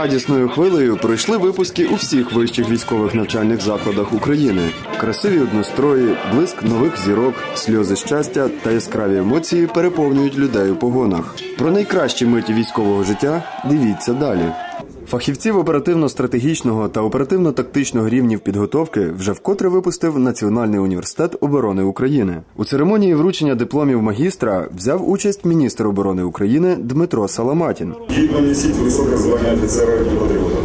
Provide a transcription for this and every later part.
Радісною хвилею пройшли випуски у всіх вищих військових навчальних закладах України. Красиві однострої, блиск нових зірок, сльози щастя та яскраві емоції переповнюють людей у погонах. Про найкращі миті військового життя дивіться далі. Фахівців оперативно-стратегічного та оперативно-тактичного рівнів підготовки вже вкотре випустив Національний університет оборони України. У церемонії вручення дипломів магістра взяв участь міністр оборони України Дмитро Саламатін. Гідно несіть високе звання офіцера і патріота.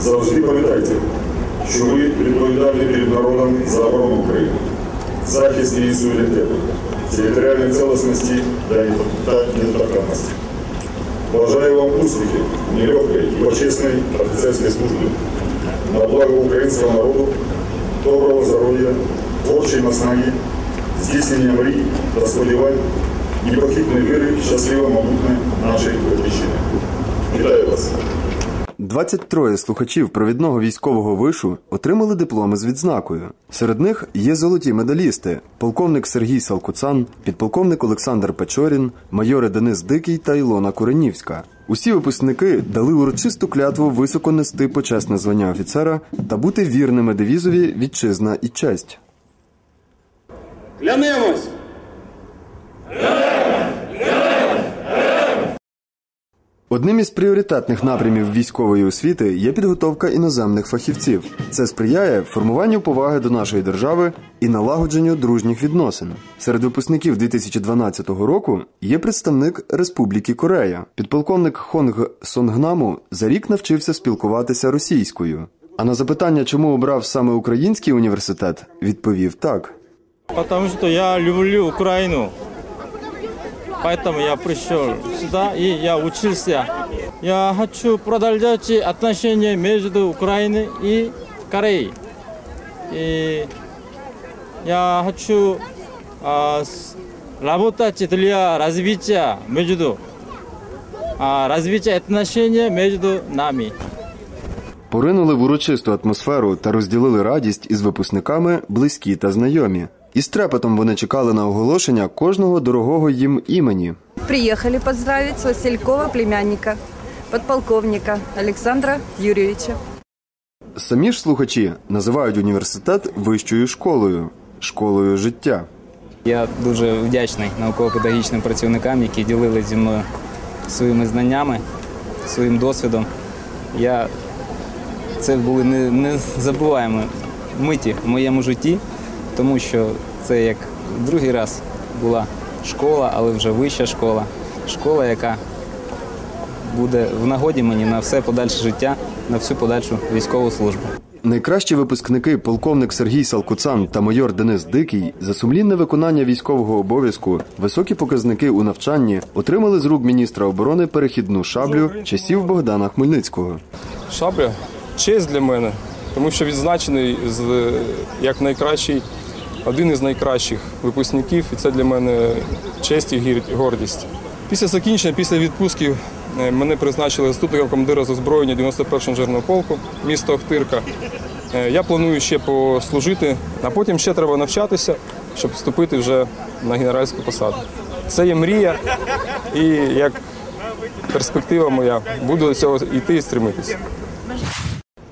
Завжди пам'ятайте, що ви відповідальні перед народом за оборону України, захист її суверенітету, територіальної цілісності та недоторканності. Бажаю вам успіхів, нелегкої і почесної офіцерської служби. На благо українського народу, доброго здоров'я, творчої наснаги, здійснення мрій та сподівань, непохитної віри в щасливе майбутнє нашої батьківщини. Вітаю вас! 23 слухачів провідного військового вишу отримали дипломи з відзнакою. Серед них є золоті медалісти: полковник Сергій Салкуцан, підполковник Олександр Печорін, майори Денис Дикий та Ілона Куренівська. Усі випускники дали урочисту клятву високо нести почесне звання офіцера та бути вірними девізові вітчизна і честь. Клянемось! Одним із пріоритетних напрямів військової освіти є підготовка іноземних фахівців. Це сприяє формуванню поваги до нашої держави і налагодженню дружніх відносин. Серед випускників 2012 року є представник Республіки Корея. Підполковник Хонг Сонгнаму за рік навчився спілкуватися російською. А на запитання, чому обрав саме український університет, відповів так. Потому что я люблю Украину. Поэтому я пришел сюда и я учился. Я хочу продолжать отношения между Украиной и Кореей. И я хочу а, работать для развития между а, развития отношений между нами. Поринули в урочисту атмосферу та розділили радість із випускниками близькі та знайомі. Із трепетом вони чекали на оголошення кожного дорогого їм імені. Приехали поздравить Василькова племянника, подполковника Александра Юрьевича. Самі ж слухачі називають університет вищою школою школою життя. Я дуже вдячний науково-педагогічним працівникам, які ділилися зі мною своїми знаннями, своїм досвідом. Я... Це були не- незабуваємо миті в моєму житті, тому що це як другий раз була школа, але вже вища школа. Школа, яка буде в нагоді мені на все подальше життя, на всю подальшу військову службу. Найкращі випускники полковник Сергій Салкуцан та майор Денис Дикий за сумлінне виконання військового обов'язку, високі показники у навчанні отримали з рук міністра оборони перехідну шаблю часів Богдана Хмельницького. Шабля честь для мене, тому що відзначений з як найкращий, один із найкращих випускників, і це для мене честь і гордість. Після закінчення, після відпусків е, мене призначили заступником командира з озброєння 91-го інженерного полку, місто Охтирка. Е, Я планую ще послужити, а потім ще треба навчатися, щоб вступити вже на генеральську посаду. Це є мрія, і як перспектива моя, буду до цього йти і стремитися.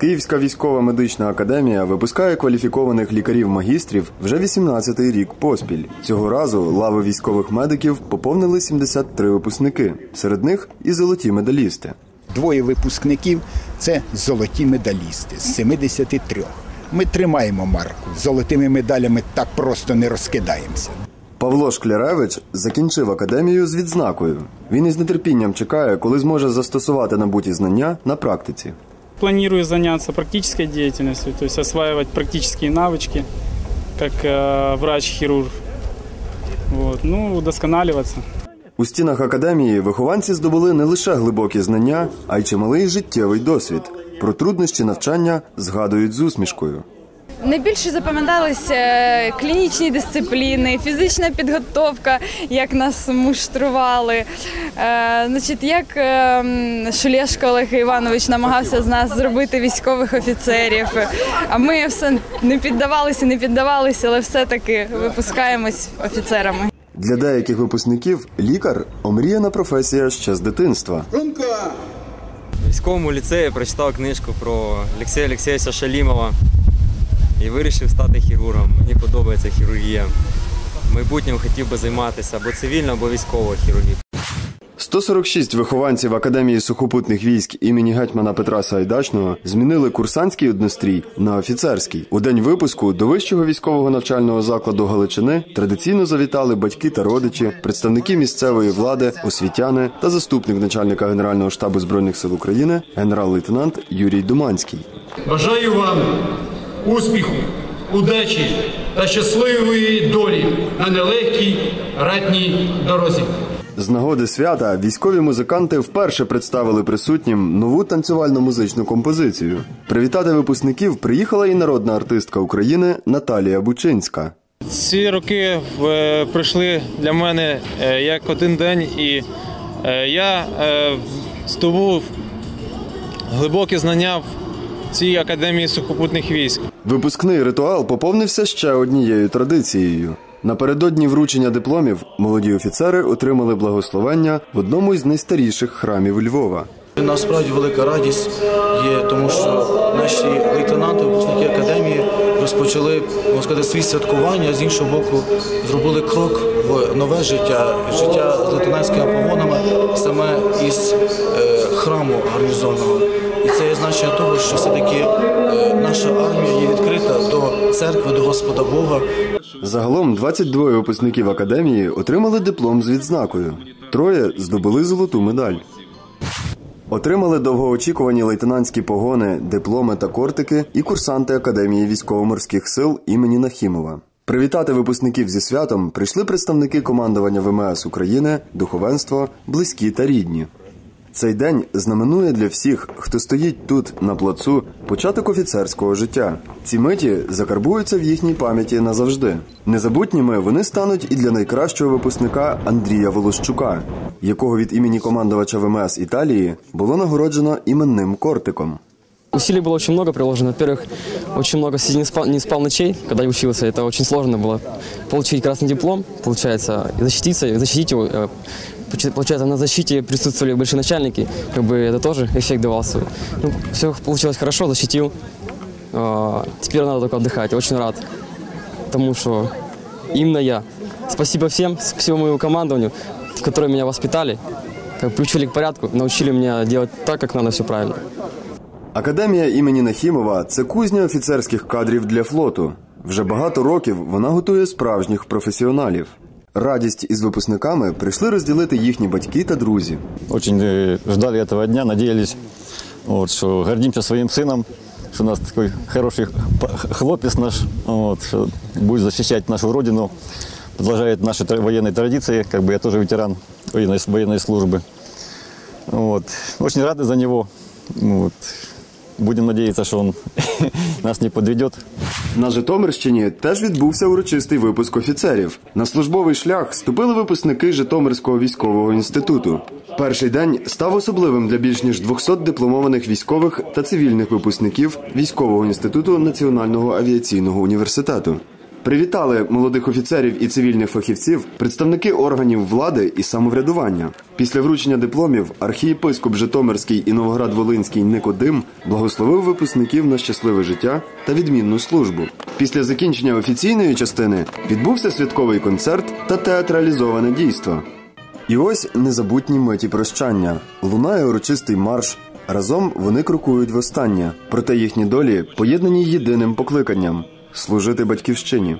Київська військова медична академія випускає кваліфікованих лікарів-магістрів вже 18-й рік поспіль. Цього разу лави військових медиків поповнили 73 випускники. Серед них і золоті медалісти. Двоє випускників це золоті медалісти з 73. Ми тримаємо марку. Золотими медалями так просто не розкидаємося. Павло Шкляревич закінчив академію з відзнакою. Він із нетерпінням чекає, коли зможе застосувати набуті знання на практиці. Планирую заняться практической деятельностью, то есть осваивать практические навычки, как э, врач-хирург. Вот. Ну, удосконаливаться. У стінах академії вихованці здобули не лише глибокі знання, а й чималий життєвий досвід. Про труднощі навчання згадують з усмішкою. Найбільше запам'яталися е, клінічні дисципліни, фізична підготовка, як нас муштрували. Е, значить, як е, Олег Іванович намагався з нас зробити військових офіцерів. А ми все не піддавалися, не піддавалися, але все-таки випускаємось офіцерами. Для деяких випускників лікар омріяна професія ще з дитинства. В військовому ліцеї прочитав книжку про Олексія Олексійовича Шалімова і вирішив стати хірургом. Мені подобається хірургія. В майбутньому хотів би займатися або цивільно, або військовою хірургією. 146 вихованців Академії сухопутних військ імені гетьмана Петра Сайдачного змінили курсантський однострій на офіцерський. У день випуску до вищого військового навчального закладу Галичини традиційно завітали батьки та родичі, представники місцевої влади, освітяни та заступник начальника Генерального штабу збройних сил України генерал-лейтенант Юрій Думанський. Бажаю вам успіху, удачі та щасливої долі на нелегкій ратній дорозі. З нагоди свята військові музиканти вперше представили присутнім нову танцювально-музичну композицію. Привітати випускників приїхала і народна артистка України Наталія Бучинська. Ці роки е, пройшли для мене е, як один день, і е, я здобув глибокі знання в цій академії сухопутних військ. Випускний ритуал поповнився ще однією традицією. Напередодні вручення дипломів молоді офіцери отримали благословення в одному із найстаріших храмів Львова. Насправді велика радість є, тому що наші лейтенанти, випускники академії розпочали можна сказати, свій святкування, з іншого боку, зробили крок в нове життя, життя з лейтенантськими погонами саме із е, храму гарнізонного. Це є значення того, що все-таки наша армія є відкрита до церкви, до Господа Бога. Загалом 22 випускників академії отримали диплом з відзнакою. Троє здобули золоту медаль. Отримали довгоочікувані лейтенантські погони, дипломи та кортики і курсанти Академії військово-морських сил імені Нахімова. Привітати випускників зі святом прийшли представники командування ВМС України, духовенство, близькі та рідні. Цей день знаменує для всіх, хто стоїть тут на плацу, початок офіцерського життя. Ці миті закарбуються в їхній пам'яті назавжди. Незабутніми вони стануть і для найкращого випускника Андрія Волощука, якого від імені командувача ВМС Італії було нагороджено іменним кортиком. Усилий было очень много приложено. Во-первых, очень много сидел, не спал, не спал ночей, когда я учился. Это очень сложно было. Получить красный диплом, получается, и защититься, и защитить его. Э, получ- Получается, на защите присутствовали большие начальники, как бы это тоже эффект давал свой. Ну, все получилось хорошо, защитил. А, Теперь надо только отдыхать. Очень рад тому, что именно я. Спасибо всем, всему моему командованию, которые меня воспитали, как приучили к порядку, научили меня делать так, как надо, все правильно. Академія імені Нахімова це кузня офіцерських кадрів для флоту. Вже багато років вона готує справжніх професіоналів. Радість із випускниками прийшли розділити їхні батьки та друзі. Очень э, ждали этого дня, надеялись, вот, что гордимся своим сыном, что у нас такой хороший п- хлопец наш, вот, что будет защищать нашу родину, продолжает наши тра- военные традиции, как бы я тоже ветеран военной, военной службы. Вот. Очень рады за него. Вот. Будем надеяться, что он нас не подведет. На Житомирщині теж відбувся урочистий випуск офіцерів. На службовий шлях ступили випускники Житомирського військового інституту. Перший день став особливим для більш ніж 200 дипломованих військових та цивільних випускників військового інституту Національного авіаційного університету. Привітали молодих офіцерів і цивільних фахівців представники органів влади і самоврядування. Після вручення дипломів архієпископ Житомирський і Новоград-Волинський Никодим благословив випускників на щасливе життя та відмінну службу. Після закінчення офіційної частини відбувся святковий концерт та театралізоване дійство. І ось незабутні миті прощання. Лунає урочистий марш. Разом вони крокують востаннє, проте їхні долі поєднані єдиним покликанням служити батьківщині.